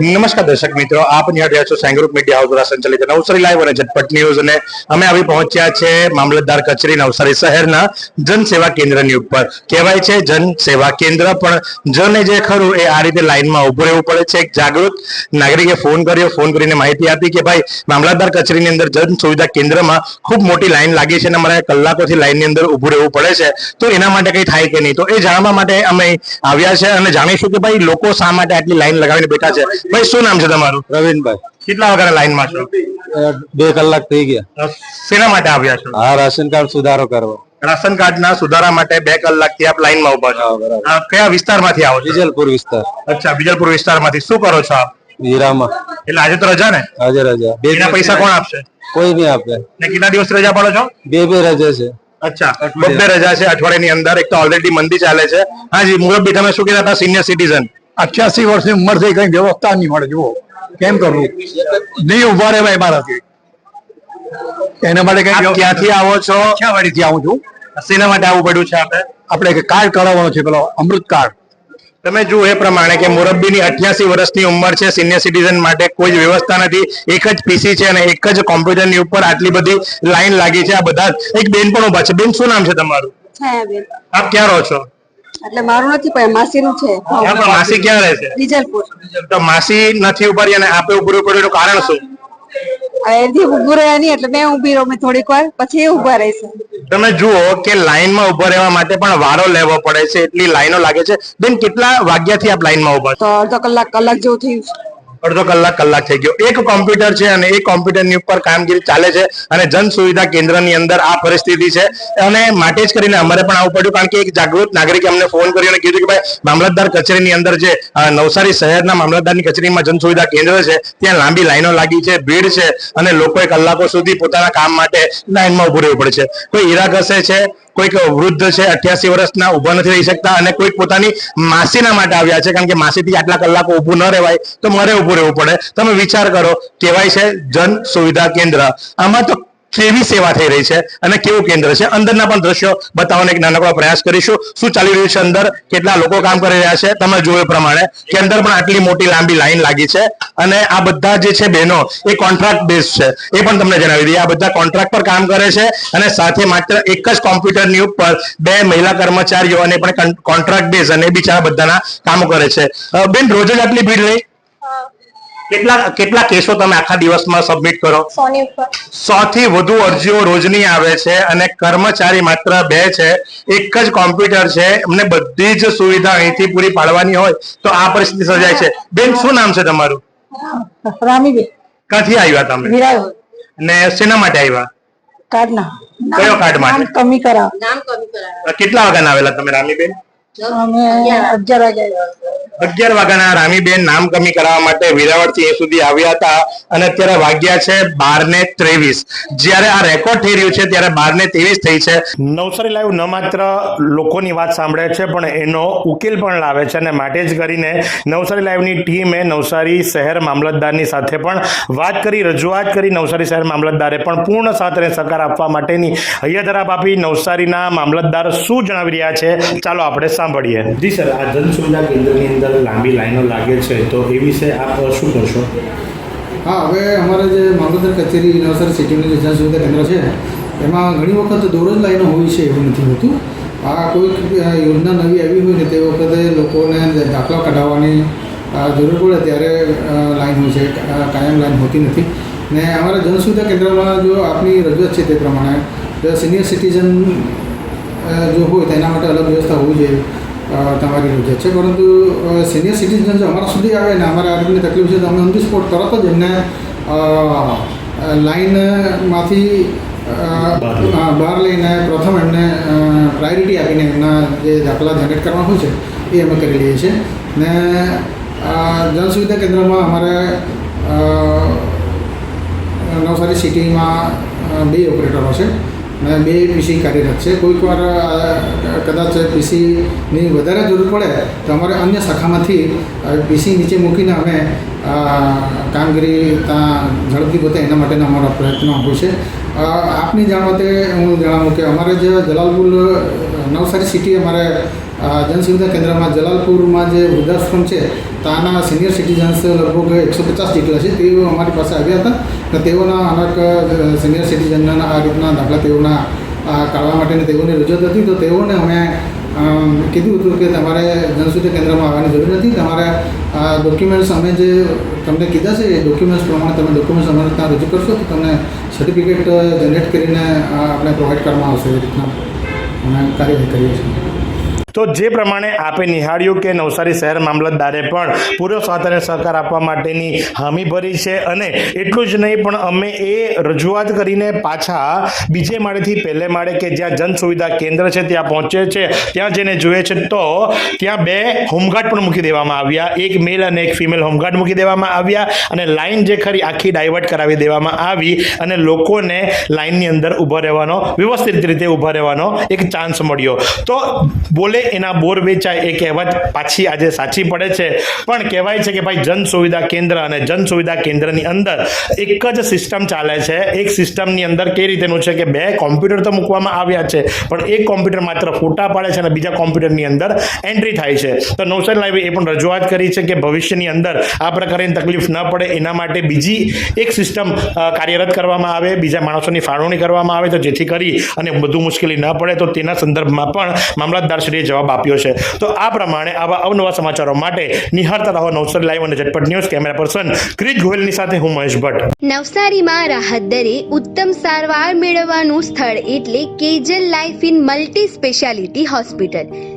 નમસ્કાર દર્શક મિત્રો, આપ નિહાળ રહ્યા છો સાંઈ મીડિયા હાઉસ દ્વારા સંચાલિત નવસારી લાઈવ અને ઝટપટ ન્યૂઝ. અને અમે આવી પહોંચ્યા છે મામલતદાર કચેરી નવસારી શહેરના જન સેવા કેન્દ્રની ઉપર. કહેવાય છે જન સેવા કેન્દ્ર, પણ જને જે ખરું એ આ રીતે લાઈનમાં ઉભું રહેવું પડે છે. એક જાગૃત નાગરિકે ફોન કર્યો, ફોન કરીને માહિતી આપી કે ભાઈ, મામલતદાર કચેરીની અંદર જન સુવિધા કેન્દ્રમાં ખૂબ મોટી લાઈન લાગી છે અને અમારે કલાકોથી લાઈનની અંદર ઉભું રહેવું પડે છે. તો એના માટે કંઈ થાય કે નહીં? તો એ જાણવા માટે અમે આવ્યા છે અને જાણીશું કે ભાઈ લોકો શા માટે આટલી લાઈન લગાવીને બેઠા છે? ભાઈ શું નામ છે તમારું? પ્રવીણભાઈ કેટલા વગર લાઈનમાં છો બે કલાક થઈ ગયા. શેના માટે આવ્યા છો? હા રાશન કાર્ડ સુધારો કરવો. રાશન કાર્ડના સુધારા માટે બે કલાકથી આપ લાઈનમાં ઊભા છો. કયા વિસ્તારમાંથી આવો બીજલપુર વિસ્તાર. અચ્છા બીજલપુર વિસ્તારમાંથી શું કરો છો આપ? હીરામાં. એટલે આજે તો રજા ને? આજે રજા. બે પૈસા કોણ આપશે? કોઈ નહીં આપે. ને કેટલા દિવસ રજા પાડો છો? બે બે રજા છે. અચ્છા બબ્બે રજા છે અઠવાડિયાની અંદર. એક તો ઓલરેડી મંદી ચાલે છે. હાજી મુરબ્બી તમે શું કહેતા હતા? સિનિયર સિટીઝન અઠ્યાસી વર્ષની ઉંમર થઈ કઈ વ્યવસ્થા નહીં મળે જુઓ. કેમ કરવું નહીં ઊભા રહેવાય મારાથી. એના માટે કઈ ક્યાંથી આવો છો? ક્યાં ક્યાંવાડીથી આવું છું? શેના માટે આવવું પડ્યું છે આપણે આપણે કાર્ડ કરાવવાનો છે પેલો અમૃત કાર્ડ. તમે જુઓ એ પ્રમાણે કે મોરબ્બીની અઠ્યાસી વર્ષની ઉંમર છે સિનિયર સિટીઝન માટે કોઈ જ વ્યવસ્થા નથી. એક જ પીસી છે અને એક જ કોમ્પ્યુટરની ઉપર આટલી બધી લાઈન લાગી છે આ બધા. એક બેન પણ ઊભા છે. બેન શું નામ છે તમારું? આપ ક્યાં રહો છો? એટલે મારું નથી પણ માસીનું છે. માસી ક્યાં રહે છે? તો માસી નથી ઊભા અને આપે ઉભું પડ્યું કારણ શું? એથી ઉભું રહ્યા નહીં એટલે મેં ઊભી રહું મેં થોડીક વાર પછી એ ઊભા રહેશે તમે જુઓ કે લાઈનમાં ઊભા રહેવા માટે પણ વારો લેવો પડે છે એટલી લાઈનો લાગે છે. બેન કેટલા વાગ્યાથી આપ લાઈનમાં ઊભા છો? તો અડધો કલાક કલાક જેવું થયું. અડધો કલાક કલાક થઈ ગયો. એક કોમ્પ્યુટર છે અને એ કોમ્પ્યુટરની ઉપર કામગીરી ચાલે છે અને જન સુવિધા કેન્દ્રની અંદર આ પરિસ્થિતિ છે. અને માટે જ કરીને અમારે પણ આવવું પડ્યું કારણ કે એક જાગૃત નાગરિકે અમને ફોન કર્યો અને કીધું કે ભાઈ, મામલતદાર કચેરીની અંદર જે નવસારી શહેરના મામલતદારની કચેરીમાં જન સુવિધા કેન્દ્ર છે, ત્યાં લાંબી લાઈનો લાગી છે, ભીડ છે અને લોકોએ કલાકો સુધી પોતાના કામ માટે લાઈનમાં ઉભું રહેવું પડે છે. કોઈ ઈરાક હશે છે? કોઈક વૃદ્ધ છે, અઠ્યાસી વર્ષના ઊભા નથી રહી શકતા અને કોઈક પોતાની માસીના માટે આવ્યા છે, કારણ કે માસીથી આટલા કલાકો ઊભું ન રહેવાય, તો મારે ઊભું રહેવું પડે. તમે વિચાર કરો કહેવાય છે જન સુવિધા કેન્દ્ર. આમાં તો કેવી સેવા થઈ રહી છે અને કેવું કેન્દ્ર છે? અંદરના પણ દ્રશ્યો બતાવવાનો એક નાનકડો પ્રયાસ કરીશું. શું ચાલી રહ્યું છે અંદર? કેટલા લોકો કામ કરી રહ્યા છે? તમે જોયું પ્રમાણે કે અંદર પણ આટલી મોટી લાંબી લાઈન લાગી છે અને આ બધા જે છે બહેનો, એ કોન્ટ્રાક્ટ બેઝ છે. એ પણ તમને જણાવી દઈએ. આ બધા કોન્ટ્રાક્ટ પર કામ કરે છે અને સાથે માત્ર એક જ કોમ્પ્યુટરની ઉપર બે મહિલા કર્મચારીઓ અને પણ કોન્ટ્રાક્ટ બેઝ અને બિચારા બધાના કામો કરે છે. બેન, રોજ જ આટલી ભીડ રહી? કેટલા કેટલા કેસો તમે આખા દિવસમાં સબમિટ કરો? સો થી વધુ અરજીઓ રોજની આવે છે અને કર્મચારી માત્ર બે છે એક જ કોમ્પ્યુટર છે એમને બધી જ સુવિધા અહીંથી પૂરી પાડવાની હોય તો આ પરિસ્થિતિ સર્જાય છે. બેન શું નામ છે તમારું? રામીબેન. ક્યાંથી આવ્યા તમે? વિરાયો ને શેના માટે આવ્યા? કાર્ડના. કયો કાર્ડ માટે? કમી કરાવ. કેટલા વાગ્યા આવેલા તમે રામીબેન? અમે અગિયાર વાગ્યા અગિયાર વાગ્યાના રામીબેન નામ કમી કરાવવા માટે વેરાવળથી એ સુધી આવ્યા હતા અને અત્યારે વાગ્યા છે બાર ને ત્રેવીસ. જ્યારે આ રેકોર્ડ થઈ રહ્યું છે ત્યારે બાર ને ત્રેવીસ થઈ છે. નવસારી લાઈવ ન માત્ર લોકોની વાત સાંભળે છે પણ એનો ઉકેલ પણ લાવે છે અને માટે જ કરીને નવસારી લાઈવની ટીમે નવસારી શહેર મામલતદારની સાથે પણ વાત કરી રજૂઆત કરી નવસારી શહેર મામલતદારે પણ પૂર્ણ સાથ અને સહકાર આપવા માટેની હૈયાધરાપ આપી નવસારીના મામલતદાર શું જણાવી રહ્યા છે ચાલો આપણે સાંભળીએ. જી સર આ જન સુવિધા કેન્દ્રની અંદર લાંબી લાઈનો લાગે છે, તો એ વિશે આપ શું કરશો હા, હવે અમારે જે મામલતદાર કચેરી નવસારી સિટીની જે જન સુવિધા કેન્દ્ર છે, એમાં ઘણી વખત દોરજ લાઈનો હોય છે એવું નથી હોતું. આ કોઈક યોજના નવી આવી હોય ને તે વખતે લોકોને દાખલા કઢાવવાની જરૂર પડે ત્યારે લાઈન હોય છે કાયમ લાઈન હોતી નથી. ને અમારા જન સુવિધા કેન્દ્રમાં જો આપની રજૂઆત છે તે પ્રમાણે સિનિયર સિટીઝન જો હોય તેના માટે અલગ વ્યવસ્થા હોવી જોઈએ. તમારી રજૂઆત છે. પરંતુ સિનિયર સિટીઝન જો અમારા સુધી આવે ને અમારે આરોગ્યની તકલીફ છે તો અમે ઓન ધી સ્પોટ તરત જ એમને લાઈનમાંથી બહાર લઈને પ્રથમ એમને પ્રાયોરિટી આપીને એમના જે દાખલા જનરેટ કરવા હોય છે એ અમે કરી લઈએ છીએ. ને જનસુવિધા જન સુવિધા કેન્દ્રમાં અમારે નવસારી સિટીમાં બે ઓપરેટરો છે. અને બે પીસી કાર્યરત છે કોઈકવાર કદાચ પીસીની વધારે જરૂર પડે તો અમારે અન્ય શાખામાંથી પીસી નીચે મૂકીને અમે કામગીરી ત્યાં ઝડપથી પોતે એના માટેના અમારા પ્રયત્નો હોય છે. આપની જાણ માટે હું જણાવું કે અમારે જે જલાલપુર નવસારી સિટી અમારે જનસુવિધા કેન્દ્રમાં જલાલપુરમાં જે વૃદ્ધાશ્રમ છે, ત્યાંના સિનિયર સિટીઝન્સ લગભગ એકસો પચાસ જેટલા છે. તેઓ અમારી પાસે આવ્યા હતા અને તેઓના અનેક સિનિયર સિટીઝનના આ રીતના દાખલા તેઓના કાઢવા માટેની તેઓની રજૂઆત હતી. તો તેઓને અમે કીધું હતું કે તમારે જનસુવિધા કેન્દ્રમાં આવવાની જરૂર નથી. તમારે ડોક્યુમેન્ટ્સ અમે જે તમને કીધા છે, એ ડોક્યુમેન્ટ્સ પ્રમાણે તમે ડોક્યુમેન્ટ્સ અમારે ત્યાં રજૂ કરશો તો તમને સર્ટિફિકેટ જનરેટ કરીને આપણે પ્રોવાઈડ કરવામાં આવશે એ રીતના. અમે કાર્યવાહી કરીએ છીએ. તો જે પ્રમાણે આપે નિહાળ્યું કે નવસારી શહેર મામલતદારે પણ પૂર્વ સ્વાતંત્ર્ય સહકાર આપવા માટેની હામી ભરી છે અને એટલું જ નહીં, પણ અમે એ રજૂઆત કરીને પાછા બીજે માળેથી પહેલે માળે કે જ્યાં જન સુવિધા કેન્દ્ર છે ત્યાં પહોંચે છે, ત્યાં જઈને જોઈએ છે, તો ત્યાં બે હોમગાર્ડ પણ મૂકી દેવામાં આવ્યા. એક મેલ અને એક ફિમેલ હોમગાર્ડ મૂકી દેવામાં આવ્યા અને લાઈન જે ખરી આખી ડાયવર્ટ કરાવી દેવામાં આવી અને લોકોને લાઈનની અંદર ઊભા રહેવાનો, વ્યવસ્થિત રીતે ઊભા રહેવાનો એક ચાન્સ મળ્યો. તો બોલે એના બોર વેચાય એ કહેવત પાછી આજે સાચી પડે છે. પણ કહેવાય છે કે ભાઈ જન સુવિધા કેન્દ્ર અને જન સુવિધા કેન્દ્રની અંદર એક જ સિસ્ટમ ચાલે છે. એક સિસ્ટમની અંદર કઈ રીતેનું છે કે બે કોમ્પ્યુટર તો મૂકવામાં આવ્યા છે, પણ એક કોમ્પ્યુટર માત્ર ફોટા પાડે છે અને બીજા કોમ્પ્યુટરની અંદર એન્ટ્રી થાય છે. તો નવસારી લાઈવે એ પણ રજૂઆત કરી છે કે ભવિષ્યની અંદર આ પ્રકારની તકલીફ ન પડે, એના માટે બીજી એક સિસ્ટમ કાર્યરત કરવામાં આવે, બીજા માણસોની ફાળવણી કરવામાં આવે તો જેથી કરી અને વધુ મુશ્કેલી ન પડે. તો તેના સંદર્ભમાં પણ મામલતદારશ્રીએ જવાબ આપ્યો છે. તો આ પ્રમાણે આવા અવનવા સમાચારો માટે નિહાળતા રહો નવસારી લાઈવ અને ઝટપટ ન્યૂઝ કેમેરા પર્સન ક્રિજ ગોયલની સાથે હું મહેશ ભટ્ટ. નવસારીમાં રાહત દરે ઉત્તમ સારવાર મેળવવાનું સ્થળ એટલે Kejal life in multi speciality hospital